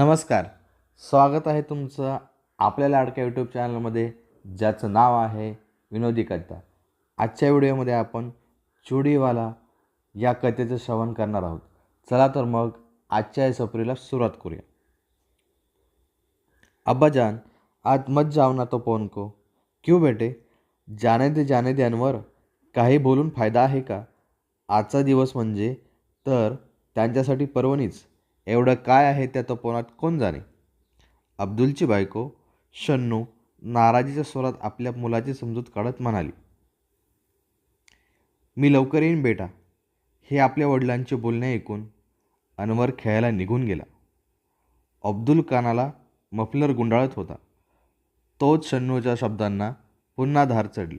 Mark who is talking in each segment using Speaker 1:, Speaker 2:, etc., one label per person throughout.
Speaker 1: नमस्कार. स्वागत आहे तुमचं आपल्या लाडक्या यूट्यूब चॅनलमध्ये ज्याचं नाव आहे विनोदी कथा आजच्या व्हिडिओमध्ये आपण चुडीवाला या कथेचं श्रवण करणार आहोत. चला तर मग आजच्या या सफरीला सुरुवात करूया. अब्बाजान आज मत जाओ ना तो फोन को. क्यों बेटे? जाने दे जाने द्यांवर काही बोलून फायदा आहे का? आजचा दिवस म्हणजे तर त्यांच्यासाठी पर्वणीच एवढं काय आहे त्या तपोवनात कोण जाणे? अब्दुलची बायको शन्नू नाराजीच्या स्वरात आपल्या मुलाची समजूत काढत म्हणाली मी लवकर येईन बेटा. हे आपल्या वडिलांचे बोलणे ऐकून अनवर खेळायला निघून गेला. अब्दुल कानाला मफलर गुंडाळत होता. तोच शन्नूच्या शब्दांना पुन्हा धार चढली.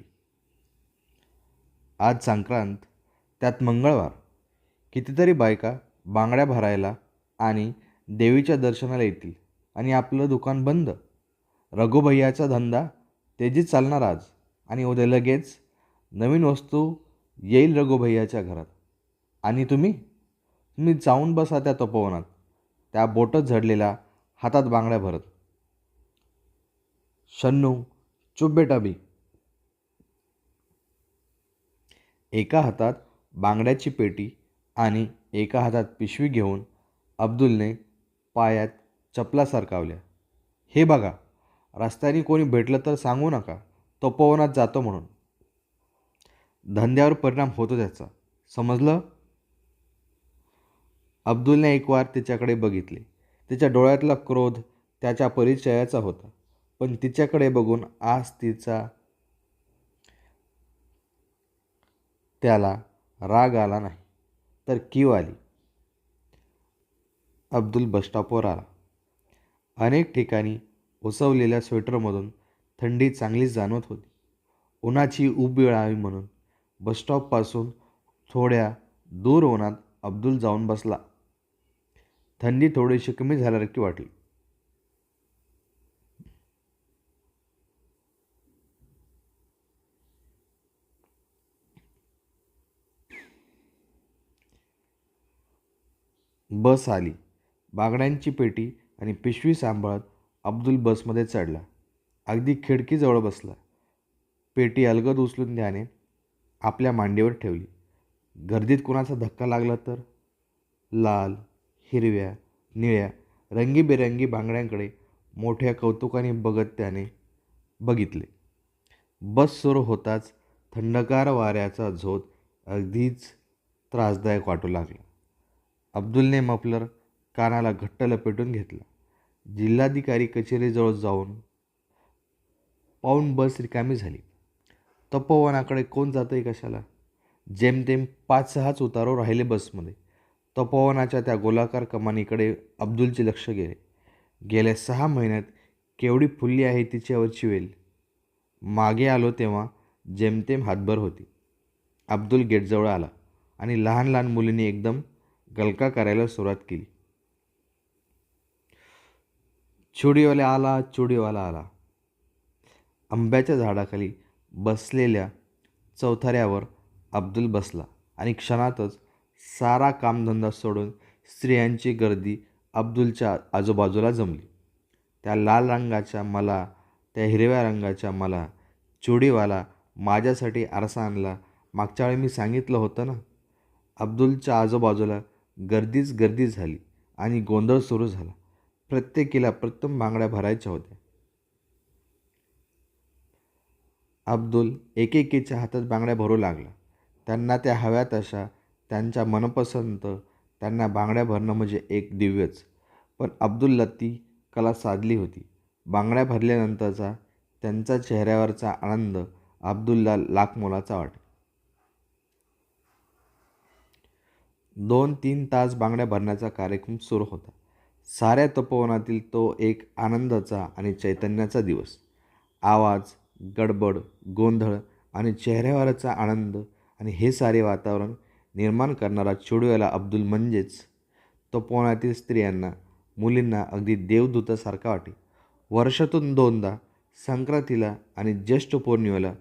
Speaker 1: आज संक्रांत त्यात मंगळवार. कितीतरी बायका बांगड्या भरायला आणि देवीच्या दर्शनाला येतील. आणि आपलं दुकान बंद. रघुभैयाचा धंदा तेजीत चालणार आज. आणि उद्या लगेच नवीन वस्तू येईल रघुभैयाच्या घरात. आणि तुम्ही? तुम्ही जाऊन बसा त्या तपोवनात. त्या बोटत झडलेल्या हातात बांगड्या भरत. शन्नू चुप बेटा बी. एका हातात बांगड्याची पेटी आणि एका हातात पिशवी घेऊन अब्दुलने पायात चपला सरकावल्या. हे बघा रस्त्याने कोणी भेटलं तर सांगू नका तो जातो म्हणून. धंद्यावर परिणाम होतो त्याचा. समजलं? अब्दुलने एक वार तिच्याकडे बघितले. तिच्या डोळ्यातला क्रोध त्याच्या परिचयाचा होता. पण तिच्याकडे बघून आज तिचा त्याला राग आला नाही. तर कीव आली. अब्दुल बसस्टॉपवर आला. अनेक ठिकाणी उसवलेल्या स्वेटरमधून थंडी चांगलीच जाणवत होती. उन्हाची उब मिळावी म्हणून बसस्टॉपपासून थोड्या दूर उन्हात अब्दुल जाऊन बसला. थंडी थोडीशी कमी झाल्यासारखी वाटली. बस आली. बागड्यांची पेटी आणि पिशवी सांभाळत अब्दुल बसमध्ये चढला. अगदी खिडकीजवळ बसला. पेटी अलगद उचलून त्याने आपल्या मांडीवर ठेवली. गर्दीत कुणाचा धक्का लागला तर? लाल हिरव्या निळ्या रंगीबेरंगी बांगड्यांकडे मोठ्या कौतुकाने बघत त्याने बघितले. बस सुरू होताच थंडकार वाऱ्याचा झोत अगदीच त्रासदायक वाटू लागला. अब्दुलने मफलर कानाला घट्ट लपेटून घेतला. जिल्हाधिकारी कचेरीजवळ जाऊन पाहून बस रिकामी झाली. तपोवनाकडे कोण जातं आहे कशाला? जेमतेम पाच सहाच उतारो राहिले बसमध्ये. तपोवनाच्या त्या गोलाकार कमानीकडे अब्दुलचे लक्ष गेले. गेल्या सहा महिन्यात केवढी फुलली आहे तिच्यावरची वेल. मागे आलो तेव्हा जेमतेम हातभर होती. अब्दुल गेटजवळ आला आणि लहान लहान मुलींनी एकदम गलका करायला सुरुवात केली. चुडीवाला आला चुडीवाला आला. आंब्याच्या झाडाखाली बसलेल्या चौथाऱ्यावर अब्दुल बसला आणि क्षणातच सारा कामधंदा सोडून स्त्रियांची गर्दी अब्दुलच्या आजूबाजूला जमली. त्या लाल रंगाच्या मला त्या हिरव्या रंगाच्या मला चुडीवाला माझ्यासाठी आरसा आणला. मागच्या वेळी मी सांगितलं होतं ना? अब्दुलच्या आजूबाजूला गर्दीच गर्दी झाली आणि गोंधळ सुरू झाला. प्रत्येकीला प्रथम बांगड्या भरायच्या होत्या. अब्दुल एकेकीच्या हातात बांगड्या भरू लागला. त्यांना त्या हव्या तशा त्यांच्या मनपसंत त्यांना बांगड्या भरणं म्हणजे एक दिव्यच. पण अब्दुलला ती कला साधली होती. बांगड्या भरल्यानंतरचा त्यांचा चेहऱ्यावरचा आनंद अब्दुलला लाख मोलाचा वाटे दोन तीन तास बांगड्या भरण्याचा कार्यक्रम सुरू होता. साऱ्या तपोवनातील तो एक आनंदाचा आणि चैतन्याचा दिवस. आवाज गडबड गोंधळ आणि चेहऱ्यावरचा आनंद आणि हे सारे वातावरण निर्माण करणारा चिडूयाला अब्दुल म्हणजेच तपोवनातील स्त्रियांना मुलींना अगदी देवदूतासारखा वाटे. वर्षातून दोनदा संक्रांतीला आणि ज्येष्ठ पौर्णिमेला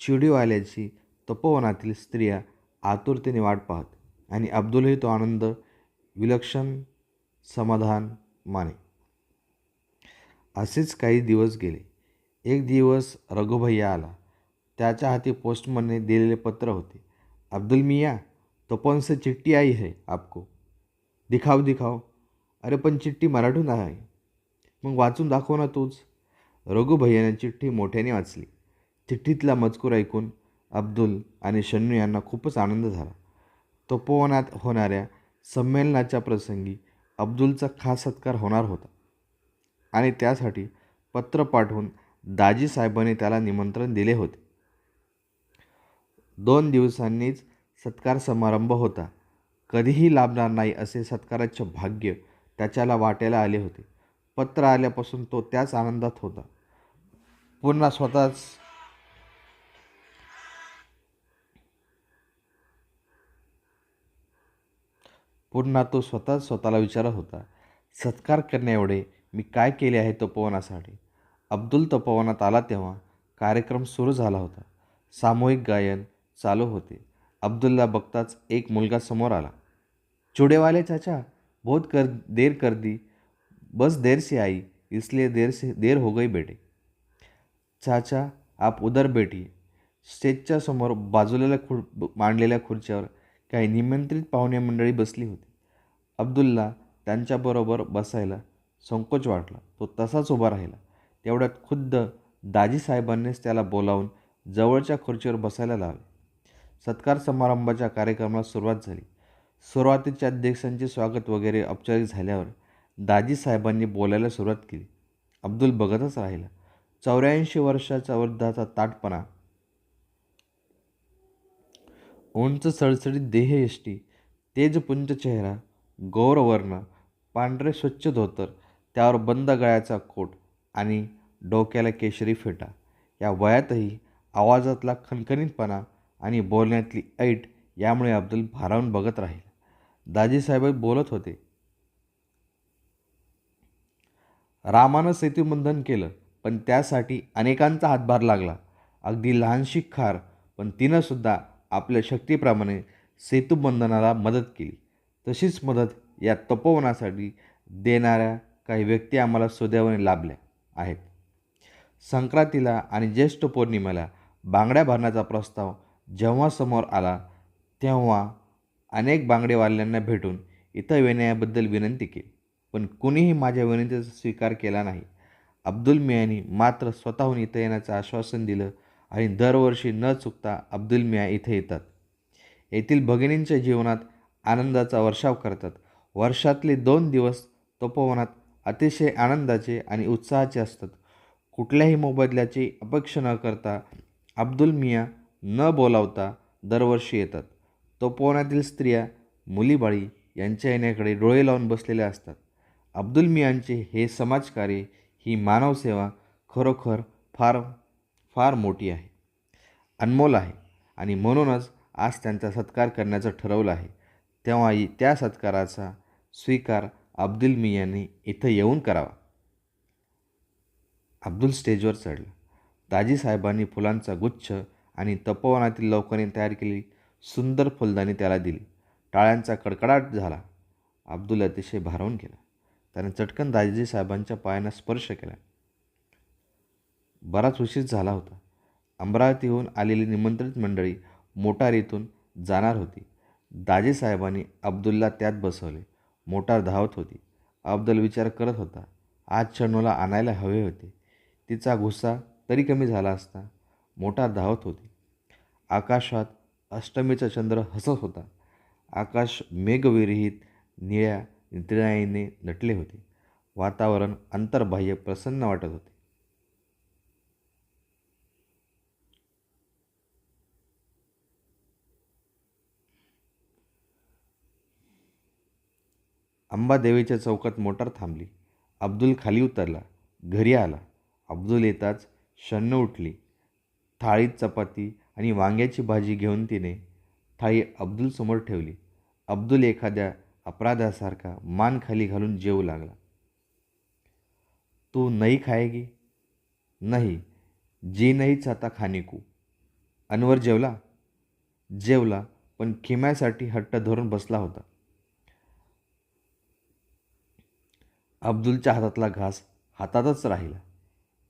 Speaker 1: चिडीवाल्याची तपोवनातील स्त्रिया आतुरतेने वाट पाहत आणि अब्दुलही तो आनंद विलक्षण समाधान माने. असेच काही दिवस गेले. एक दिवस रघुभैया आला. त्याच्या हाती पोस्टमनने दिलेले पत्र होते. अब्दुल मियाँ तपोवन से चिट्ठी आई है आपको. दिखाव दिखाव अरे पण चिठ्ठी मराठून आहे. मग वाचून दाखव ना तूच. रघुभैयाने चिठ्ठी मोठ्याने वाचली. चिठ्ठीतला मजकूर ऐकून अब्दुल आणि शन्नू यांना खूपच आनंद झाला. तपोवनात होणाऱ्या संमेलनाच्या प्रसंगी अब्दुलचा खास सत्कार होणार होता. आणि त्यासाठी पत्र पाठवून दाजी साहेबांनी त्याला निमंत्रण दिले होते. दोन दिवसांनीच सत्कार समारंभ होता. कधीही लाभणार नाही असे सत्काराचे भाग्य त्याच्याला वाटायला आले होते. पत्र आल्यापासून तो त्याच आनंदात होता. पुन्हा स्वतःच पुन्हा तो स्वतःच स्वतःला विचारत होता सत्कार करण्याएवढे मी काय केले आहे तपोवनासाठी? अब्दुल तपोवनात आला तेव्हा कार्यक्रम सुरू झाला होता. सामूहिक गायन चालू होते. अब्दुलला बघताच एक मुलगा समोर आला. चुडेवाले चाचा बहुत कर देर कर दी. बस देर से आई इसलिए देर से देर हो गई बेटे. चाचा आप उधर बेटी स्टेजच्या समोर बाजूला खुर मांडलेल्या खुर्च्यावर काही निमंत्रित पाहुणे मंडळी बसली होती. अब्दुल्ला त्यांच्याबरोबर बसायला संकोच वाटला. तो तसाच उभा राहिला. तेवढ्यात खुद्द दाजीसाहेबांनीच त्याला बोलावून जवळच्या खुर्चीवर बसायला लावले. सत्कार समारंभाच्या कार्यक्रमाला सुरुवात झाली. सुरुवातीच्या अध्यक्षांचे स्वागत वगैरे औपचारिक झाल्यावर दाजीसाहेबांनी बोलायला सुरुवात केली. अब्दुल बघतच राहिला. चौऱ्याऐंशी वर्षाचा वृद्धाचा ताटपणा उंच सळसळीत देहयष्टी तेजपुंज चेहरा गौरवर्ण पांढरे स्वच्छ धोतर त्यावर बंद गळ्याचा कोट आणि डोक्याला केशरी फेटा. या वयातही आवाजातला खणखणीतपणा आणि बोलण्यातली ऐट यामुळे अब्दुल भारावून बघत राहील. दाजीसाहेब बोलत होते. रामानं सेतुबंधन केलं पण त्यासाठी अनेकांचा हातभार लागला. अगदी लहानशी खार पण तिनंसुद्धा आपल्या शक्तीप्रमाणे सेतुबंधनाला मदत केली. तशीच मदत या तपोवनासाठी देणाऱ्या काही व्यक्ती आम्हाला सुदैवाने लाभल्या आहेत. संक्रांतीला आणि ज्येष्ठ पौर्णिमेला बांगड्या भरण्याचा प्रस्ताव जेव्हा समोर आला तेव्हा अनेक बांगडेवाल्यांना भेटून इथं येण्याबद्दल विनंती केली. पण कुणीही माझ्या विनंतीचा स्वीकार केला नाही. अब्दुल मियानी मात्र स्वतःहून इथं येण्याचं आश्वासन दिलं आणि दरवर्षी न चुकता अब्दुल मिया इथे येतात. येथील भगिनींच्या जीवनात आनंदाचा वर्षाव करतात. वर्षातले दोन दिवस तपोवनात अतिशय आनंदाचे आणि उत्साहाचे असतात. कुठल्याही मोबदल्याची अपेक्षा न करता अब्दुल मिया न बोलावता दरवर्षी येतात. तपोवनातील स्त्रिया मुलीबाळी यांच्या येण्याकडे डोळे लावून बसलेल्या असतात. अब्दुल मियांचे हे समाजकार्य ही मानवसेवा खरोखर फार फार मोठी आहे अनमोल आहे आणि म्हणूनच आज त्यांचा सत्कार करण्याचं ठरवलं आहे. तेव्हा त्या सत्काराचा स्वीकार अब्दुल मियांनी इथं येऊन करावा. अब्दुल स्टेजवर चढला. दाजीसाहेबांनी फुलांचा गुच्छ आणि तपोवनातील लोकांनी तयार केली सुंदर फुलदाणी त्याला दिली. टाळ्यांचा कडकडाट झाला. अब्दुल अतिशय भारावून गेला. त्याने चटकन दाजीसाहेबांच्या पायांना स्पर्श केला. बराच उशीर झाला होता. अमरावतीहून आलेली निमंत्रित मंडळी मोटारीतून जाणार होती. दाजीसाहेबांनी अब्दुलला त्यात बसवले. मोटार धावत होती. अब्दुल विचार करत होता आज शनूला आणायला हवे होते. तिचा गुस्सा तरी कमी झाला असता. मोटार धावत होती. आकाशात अष्टमीचा चंद्र हसत होता. आकाश मेघविरहित निळ्या नितळाईने नटले होते. वातावरण अंतर्बाह्य प्रसन्न वाटत होते. अंबादेवीच्या चौकात मोटार थांबली. अब्दुल खाली उतरला. घरी आला. अब्दुल येताच शन्न उठली. थाळीत चपाती आणि वांग्याची भाजी घेऊन तिने थाळी अब्दुलसमोर ठेवली. अब्दुल एखाद्या अपराधासारखा मान खाली घालून जेवू लागला. तू नाही खाएगी नाही. जी नाहीच आता खानिकू अनवर जेवला? जेवला पण खिम्यासाठी हट्ट धरून बसला होता. अब्दुलच्या हातातला घास हातातच राहिला.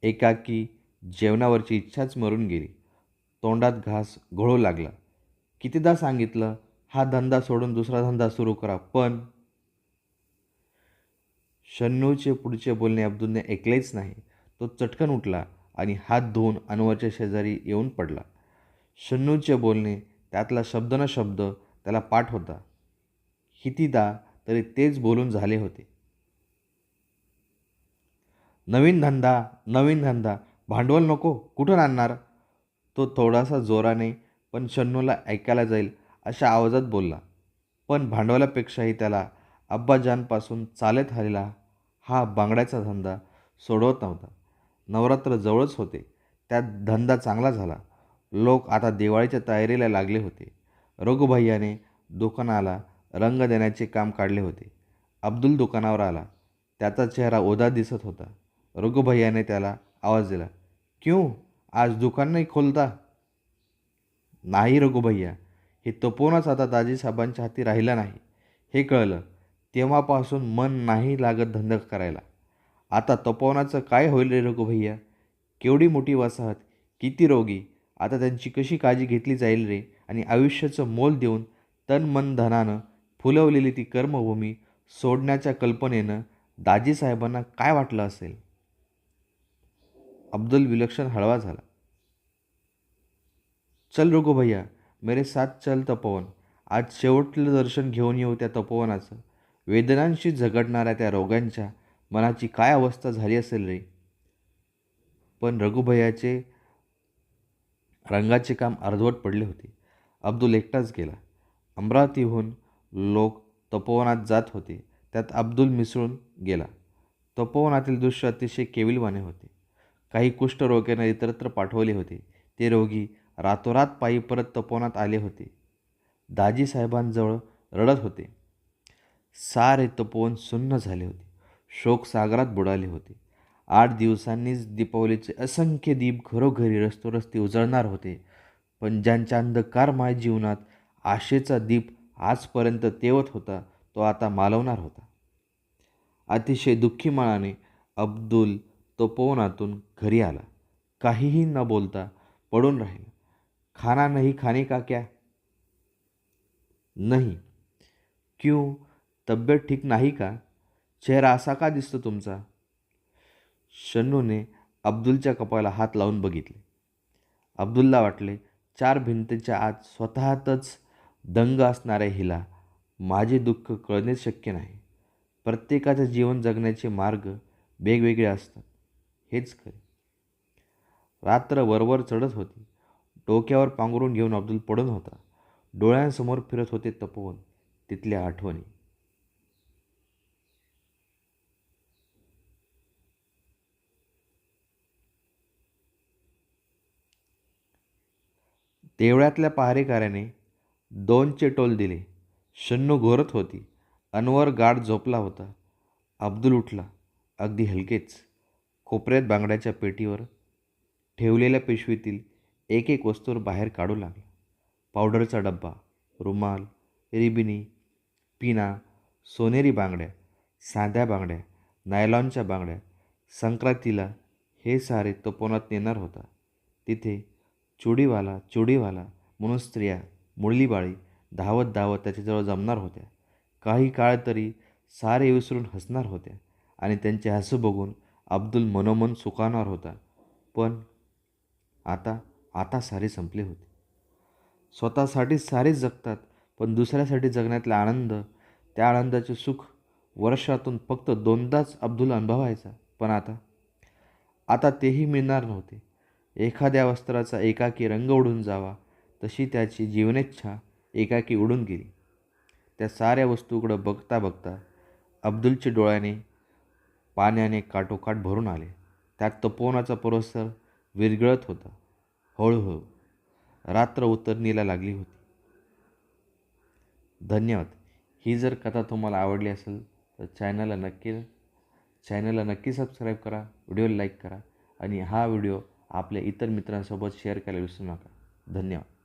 Speaker 1: एकाकी जेवणावरची इच्छाच मरून गेली. तोंडात घास घोळू लागला. कितीदा सांगितलं हा धंदा सोडून दुसरा धंदा सुरू करा पण शन्नूचे पुढचे बोलणे अब्दुलने ऐकलेच नाही. तो चटकन उठला आणि हात धुवून अनवरच्या शेजारी येऊन पडला. शन्नूचे बोलणे त्यातला शब्द न शब्द त्याला पाठ होता. कितीदा तरी तेच बोलून झाले होते. नवीन धंदा नवीन धंदा. भांडवल नको कुठून आणणार? तो थोडासा जोराने पण शन्नूला ऐकायला जाईल अशा आवाजात बोलला. पण भांडवलापेक्षाही त्याला अब्बाजानपासून चालत आलेला हा बांगड्याचा धंदा सोडवत नव्हता. नवरात्र जवळच होते. त्यात धंदा चांगला झाला. लोक आता दिवाळीच्या तयारीला लागले होते. रघुभैयाने दुकानाला रंग देण्याचे काम काढले होते. अब्दुल दुकानावर आला. त्याचा चेहरा ओदा दिसत होता. रघुभैयाने त्याला आवाज दिला क्यों? आज दुकान नाही खोलता? नाही रघुभैया हे तपोनच आता दाजीसाहेबांच्या हाती राहिलं नाही. हे कळलं. तेव्हापासून मन नाही लागत धंदा करायला. आता तपोवनाचं काय होईल रे रघुभैया? केवढी मोठी वसाहत किती रोगी? आता त्यांची कशी काळजी घेतली जाईल रे? आणि आयुष्याचं मोल देऊन तन मन धनानं फुलवलेली ती कर्मभूमी सोडण्याच्या कल्पनेनं दाजीसाहेबांना काय वाटलं असेल? अब्दुल विलक्षण हळवा झाला. चल रोगो भैया मेरे साथ चल तपोवन. आज शेवटलं दर्शन घेऊन येऊ त्या तपोवनाचं. वेदनांशी झगडणाऱ्या त्या रोगांच्या मनाची काय अवस्था झाली असेल रे? पण रघुभयाचे रंगाचे काम अर्धवट पडले होते. अब्दुल एकटाच गेला. अमरावतीहून लोक तपोवनात जात होते. त्यात अब्दुल मिसळून गेला. तपोवनातील दृश्य अतिशय केविलवाने होते. काही कुष्ठरोग्यांना इतरत्र पाठवले होते. ते रोगी रातोरात पायी परत तपोवनात आले होते. दाजी साहेबांजवळ रडत होते. सारे तपोवन सुन्न झाले होते. शोकसागरात बुडाले होते. आठ दिवसांनीच दीपावलीचे असंख्य दीप घरोघरी रस्तोरस्ते उजळणार होते. पण ज्यांच्या अंधकारमय जीवनात आशेचा दीप आजपर्यंत तेवत होता तो आता मालवणार होता. अतिशय दुःखी मनाने अब्दुल तपोवनातून घरी आला. काहीही न बोलता पडून राहिला. खाना नाही खाने का क्या? नाही. क्यों? तब्येत ठीक नाही का? चेहरा असा का दिसतो तुमचा? शन्नूने अब्दुलच्या कपाला हात लावून बघितले. अब्दुलला वाटले चार भिंतीच्या आत स्वतःतच दंग असणाऱ्या हिला माझे दुःख कळणेच शक्य नाही. प्रत्येकाचं जीवन जगण्याचे मार्ग वेगवेगळे असतात. हेच खरे. रात्र वरवर चढत होती. डोक्यावर पांघरून घेऊन अब्दुल पडून होता. डोळ्यांसमोर फिरत होते तपवून. तिथल्या आठवणी. देवळ्यातल्या पहारेकऱ्याने दोनचे टोल दिले. शन्नू घोरत होती. अनवर गाठ झोपला होता. अब्दुल उठला. अगदी हलकेच. कोपऱ्यात बांगड्याच्या पेटीवर ठेवलेल्या पिशवीतील एक एक वस्तूवर बाहेर काढू लागला. पावडरचा डब्बा रुमाल रिबिनी पिना सोनेरी बांगड्या साध्या बांगड्या नायलॉनच्या बांगड्या संक्रांतीला हे सारे तपोनात नेणार होता. तिथे चुडीवाला चुडीवाला म्हणून स्त्रिया मुरलीबाळी धावत धावत त्याच्याजवळ जमणार होत्या. काही काळ तरी सारे विसरून हसणार होत्या आणि त्यांचे हसू बघून अब्दुल मनोमन सुकावणार होता. पण आता आता सारे संपले होते. स्वतःसाठी सारेच जगतात पण दुसऱ्यासाठी जगण्यातला आनंद त्या आनंदाचे सुख वर्षातून फक्त दोनदाच अब्दुल अनुभवायचा. पण आता आता तेही मिळणार नव्हते. एखाद्या वस्त्राचा एकाकी रंग उडून जावा तशी त्याची जीवनेच्छा एकाकी उडून गेली. त्या साऱ्या वस्तूकडं बघता बघता अब्दुलच्या डोळ्याने पाण्याने काठोकाठ भरून आले. त्यात तपोवनाचा परिसर विरघळत होता. हळूहळू रात्र उतरणीला लागली होती. धन्यवाद. ही जर कथा तुम्हाला आवडली असेल तर चॅनलला नक्की चॅनलला नक्की सबस्क्राईब करा व्हिडिओला लाईक करा आणि हा व्हिडिओ आपल्या इतर मित्रांसोबत शेअर करायला विसरू नका. धन्यवाद.